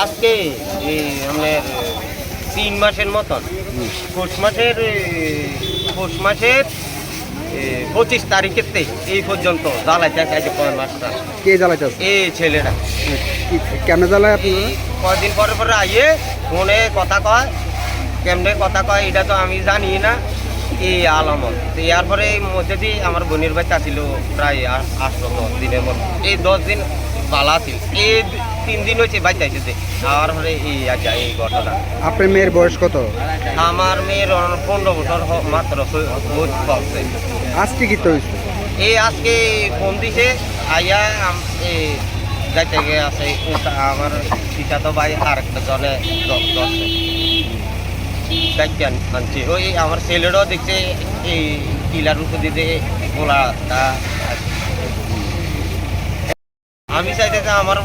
আজকে এই আমাদের তিন মাসের মতন। পৌষ মাসের পৌষ মাসের পঁচিশ তারিখের এই পর্যন্ত জ্বালাইতে আছে কয় মাসটা। কে জ্বালাইতে এই ছেলেরা কি- কেন জ্বালায় আপনি? কয়দিন পরে পরে আইয়ে ফোনে কথা কয়। কেমনে কথা কয় এটা তো আমি জানি না। এই আলামত। তো এরপরে এই মধ্যে দিয়ে আমার বোনের বাচ্চা ছিল প্রায় আ- আটশো দশ দিনের মধ্যে। এই দশ দিন পালা ছিল। এই তিন দিন হয়েছে বাচ্চা এসেছে তারপরে এই আচ্ছা এই ঘটনা আপনার মেয়ের বয়স কত? আমার মেয়ের পনেরো বছর মাত্র আজকে কি তো এই আজকে ফোন দিছে আইয়া এই যাইতে গিয়ে আছে আমার পিতা তো ভাই আর একটা জনে দশে ওই আমার ছেলেরও দেখছে এই টিলার উপর দিতে আছে। আমি চাইতে আমার